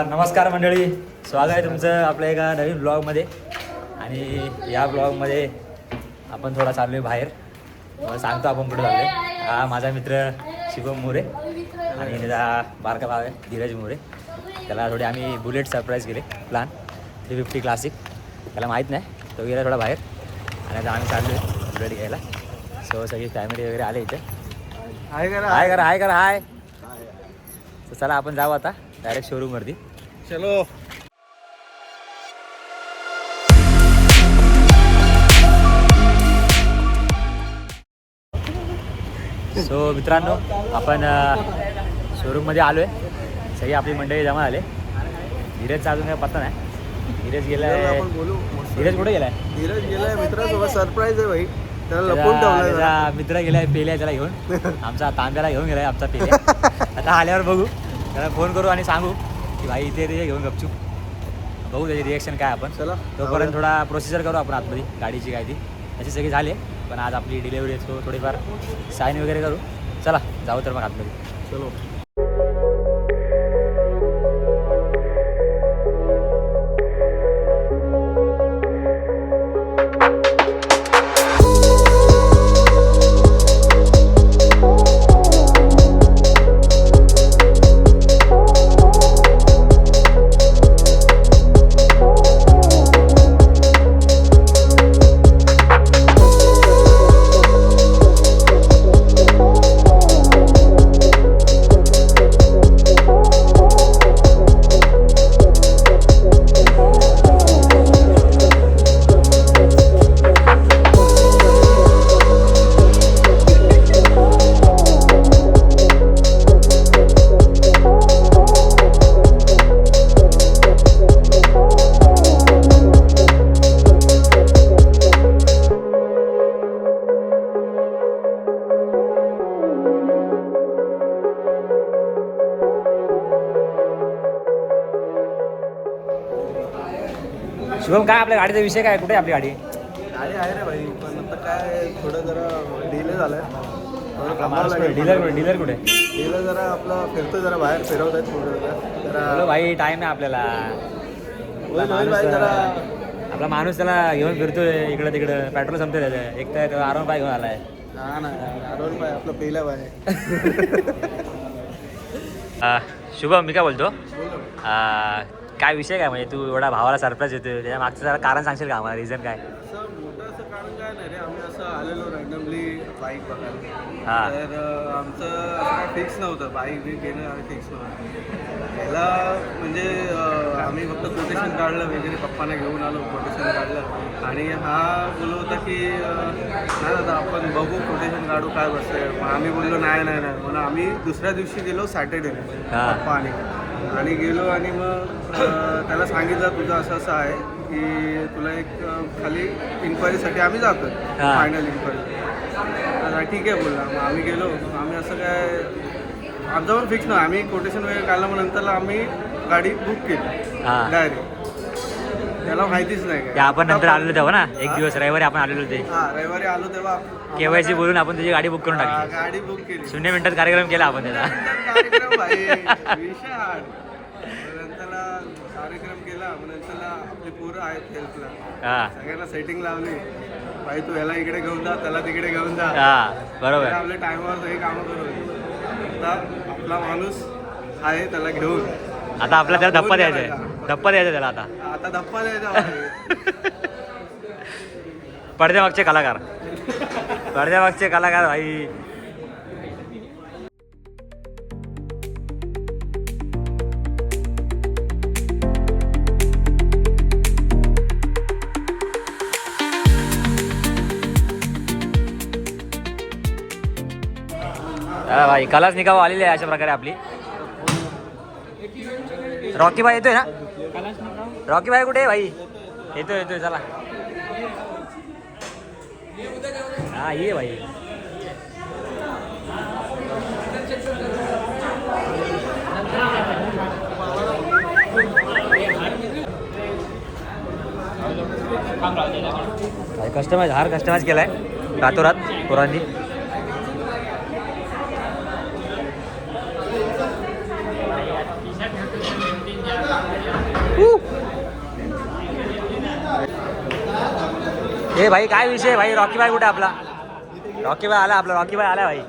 अ, नमस्कार मंडळी. स्वागत आहे तुमचं आपल्या एका नवीन ब्लॉगमध्ये आणि या ब्लॉगमध्ये आपण थोडा चाललो आहे बाहेर सांगतो आपण कुठे चाललो आहे हा माझा मित्र शिवम मोरे आणि त्याचा बारका भाव आहे धीरज मोरे. त्याला थोडे आम्ही बुलेट सरप्राईज केले प्लान थ्री फिफ्टी क्लासिक त्याला माहीत नाही तो गेला थोडा बाहेर. आणि आता आम्ही चाललो आहे बुलेट घ्यायला. सो सगळी फॅमिली वगैरे आले इथे. आहे का हाय करा हाय करा हाय. तर चला आपण जाऊ आता. डायरेक्ट शोरूमवरती चलो। सो मित्रांनो आपण शोरूममध्ये आलो आहे सगळी आपली मंडळी जमा झाले. धीरजचा अजून काय पत्ता नाही. धीरज गेलाय आपण बोलू. धीरज कुठे गेलाय? धीरज गेलाय मित्रासोबत. सरप्राईज आहे भाई. त्याला मित्र गेलाय पेल्या त्याला घेऊन. आमचा तांब्याला घेऊन गेलाय आमचा पेल्या. आता आल्यावर बघू. त्याला फोन करू आणि सांगू. की भाई इथे ते घेऊन गपचूप. बघू त्याची रिएक्शन काय आपण. चला. तोपर्यंत थोडा प्रोसिजर करू आपण आतमध्ये गाडीची काय ती. त्याची सगळी झाली पण आज आपली डिलेवरी थोडीफार साईन वगैरे करू. चला जाऊ तर मग आतमध्ये. चलो. गाडीचा विषय काय? कुठे आपली गाडी? गाडी आहे रे भाई पण आता काय थोडं जरा डिले झालंय. थोडं लागेल. डीलर डीलर कुठे? डिले जरा आपलं फिरतो जरा बाहेर फिरवत आहेत थोडं जरा. जरा बोलो भाई टाइम आहे आपल्याला. आपला होईल, होईल माणूस भाई, जरा आपला माणूस त्याला घेऊन फिरतोय इकडं तिकडं. पेट्रोल संपतोय त्याचं. एक तर तो आराम पाय घेऊन आलाय. हा ना आरोन भाई आपलं पहिला भाई अं, शुभम मी काय बोलतो? अं, काय विषय काय म्हणजे तू एवढा भावाला सरप्राईज देतोय? त्याच्या मागचं जरा कारण सांगशील का आम्हाला? रिझन काय? असं मोठं असं कारण काय नाही रे. आम्ही असं आलेलो रँडमली बाईक बघायला. हा. तर अं, आमचं असं काय फिक्स नव्हतं. बाईक बी घेणं आम्ही फिक्स नव्हतं. त्याला म्हणजे अं, आम्ही फक्त कोटेशन काढलं वगैरे पप्पांना घेऊन आलो कोटेशन काढलं. आणि हा बोलत होता की अं, नाही दादा आपण बघू कोटेशन काढू काय बसतंय. मग आम्ही बोललो नाही नाही नाही. म्हणून आम्ही दुसऱ्या दिवशी गेलो सॅटर्डे हा. पप्पा आणि आणि गेलो आणि मग त्याला सांगितलं तुझं असं असं आहे की तुला एक खाली इन्क्वायरीसाठी आम्ही जातो. फायनल इन्क्वायरी ठीक आहे बोलला. मग आम्ही गेलो. आम्ही असं काय आमचं पण फिक्स नाही. आम्ही कोटेशन वगैरे काढलं मग नंतरला आम्ही गाडी बुक केली. डायरेक्ट त्याला माहितीच नाही ते आपण नंतर आलेलो तेव्हा ना? एक? दिवस रविवारी आपण आलेलो ते हा रविवारी आलो तेव्हा केवायसी बोलून आपण त्याची गाडी बुक करून टाकली. गाडी बुक केली. शून्य मिनिटात कार्यक्रम केला आपण त्याचा. कार्यक्रम केला आपली पोरं आहेत हेल्पला हा. सगळ्यांना सेटिंग लावली. भाई तू याला इकडे घेऊन जा त्याला तिकडे घेऊन जा. हा बरोबर. आपल्या टायमावर हे कामं करू आता आपला माणूस आहे त्याला घेऊन. आता आपला त्याला धप्पा त्याला द्यायचा आहे. धप्पा द्यायचा त्याला आता. आता धप्पा द्यायचा. पडद्यामागचे कलाकार. पडद्यामागचे कलाकार भाई. भाई कलाच निकाव आलेली आहे अशा प्रकारे आपली. रॉकी भाई येतोय ना? रॉकी भाई कुठे भाई? येतोय येतोय चला. हा ये भाई. कस्टमाइज हार कस्टमाइज केलाय रातोरात पोरांनी. ए भाई काय विषय भाई? रॉकी भाई कुठे आपला? रॉकी भाई आला आपला रॉकी भाई आला भाई.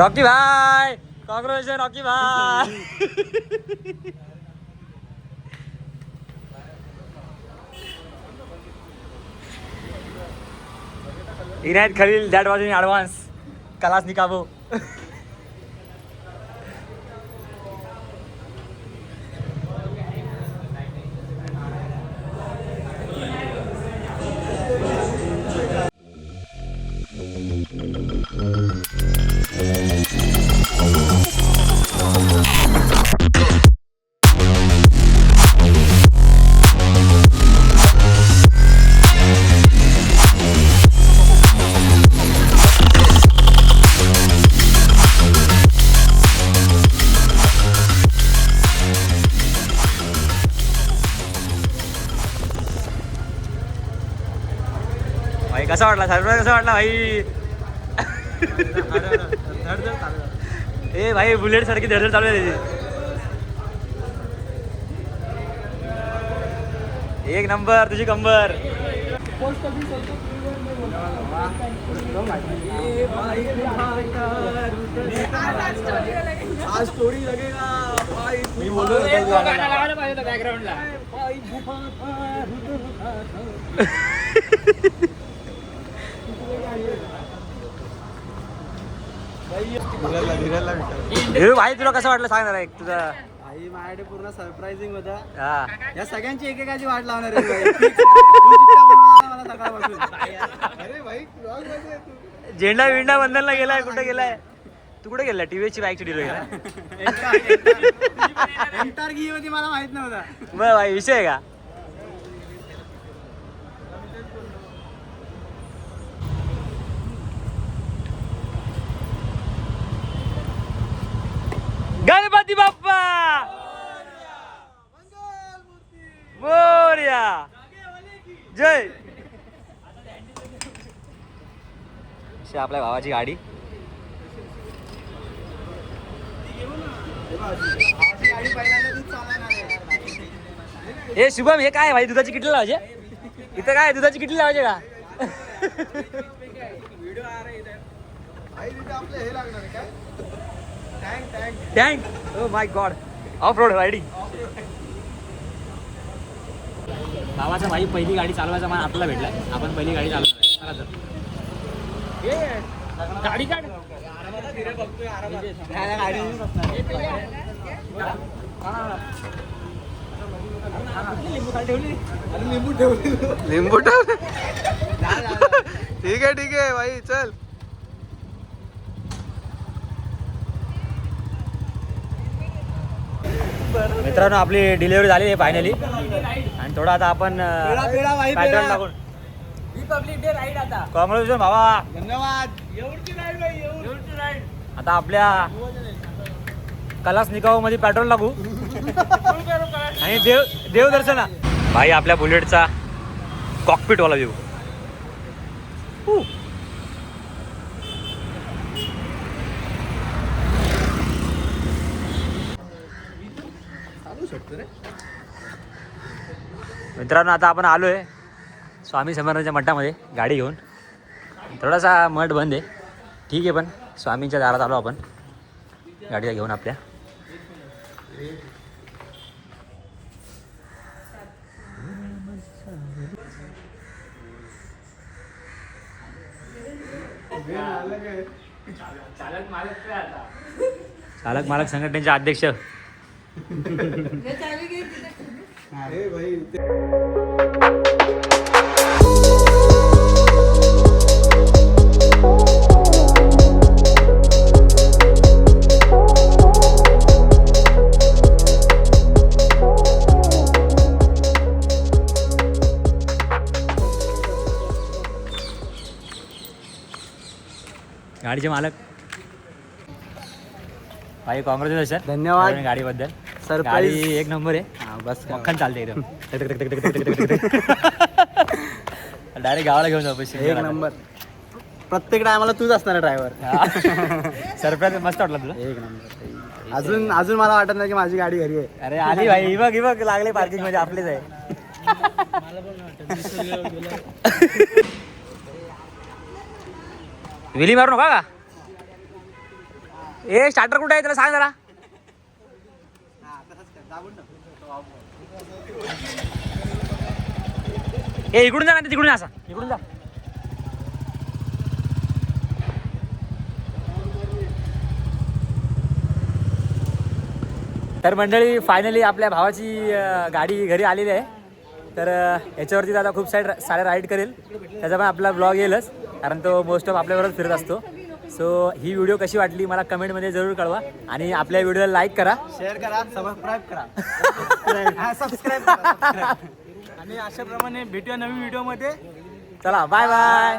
रॉकी भाई! कॉंग्रेचुलेशन रॉकी भाई! Inayat Khalil, that was in advance. Kalashnikov. वाटला सरप्राईज कसा वाटला भाई? ए भाई बुलेट सारखी धडधड चालू आहे त्याची. एक नंबर तुझी कंबर. मी बोललो धीराला विचार हे भाई तुला कसं वाटलं सांग जरा एक तुझा. आई माझ्याकडे पूर्ण सरप्राइझिंग होता. हा. या सगळ्यांची एकेकाची वाट लावणार आहे बाई. तू चिठ्ठ्या बनवणार मला सकाळपासून. अरे भाई vlog मध्ये आहे तू. झेंडा विंडा बंधनला गेलाय कुठे गेलाय? तू कुठे गेला? टीव्ही ची बाईकची डिलो गेला? एंटार होती मला माहीत नव्हता. बरं भाई विषय आहे का? गणपती बाप्पा! मोर्या! जय! आपल्या भावाची गाडी. हे शुभम हे काय भाई? दुधाची किटली लावायचे इथं काय दुधाची किटली लावायचे का? आई आपलं हे tank tank tank oh my God off road riding गावाचा भाई पहिली गाडी चालवायचा मान आपल्याला भेटला. आपण पहिली गाडी चालवतोय चला तर. गाडी काढ. लिंबू ठेवली. लिंबू ठेवले. ठीक आहे ठीक आहे भाई चल. मित्रांनो आपली डिलिव्हरी झाली आहे फायनली आणि थोडा आता आपण पॅटर्न पेढा. टाकून कॉंग्रॅच्युलेशन भावा. धन्यवाद. आता आपल्या कलास निकावमध्ये पेट्रोल लागू. आणि देव देवदर्शना. भाई आपल्या बुलेटचा कॉकपिट वाला मित्रांनो आता आपण आलो आहे स्वामी समर्थांच्या मठामध्ये गाडी घेऊन. थोडासा मठ बंद आहे. ठीक आहे पण स्वामींच्या दारात आलो आपण. गाडीला घेऊन आपल्या. चालक मालक संघटनेचे अध्यक्ष. अरे भाई गाडीचे मालक. भाई काँग्रेस धन्यवाद. गाडीबद्दल. सर गाडी एक नंबर आहे. बस. मक्खन चालते एकदम डायरेक्ट गावाला घेऊन जाऊ पैसे एक नंबर. प्रत्येक टायमाला तूच असणार ड्रायव्हर सरप्राईज मस्त वाटलं तुला? एक नंबर. अजून अजून मला वाटत नाही की माझी गाडी घरी आहे. अरे आली भाई. ही बघ ही बघ लागले पार्किंगमध्ये. आपलेच आहे. विली मारू नका का? ए स्टार्टर कुठे आहे? त्याला सांग जरा. ए इकडून जा ना तिकडून जा असा. इकडून जा. तर मंडळी फायनली आपल्या भावाची गाडी घरी आलेली आहे. तर याच्यावरती दादा खूप साईड सारे राईड करेल. त्याचा पण आपला ब्लॉग येईलच कारण तो मोस्ट ऑफ आपल्याबरोबर फिरत असतो. सो ही व्हिडिओ कशी वाटली मला कमेंटमध्ये जरूर कळवा. आणि आपल्या व्हिडिओला लाईक करा. शेअर करा सबस्क्राईब करा. सबस्क्राईब करा आणि अशाप्रमाणे भेटूया नवीन व्हिडिओमध्ये चला बाय बाय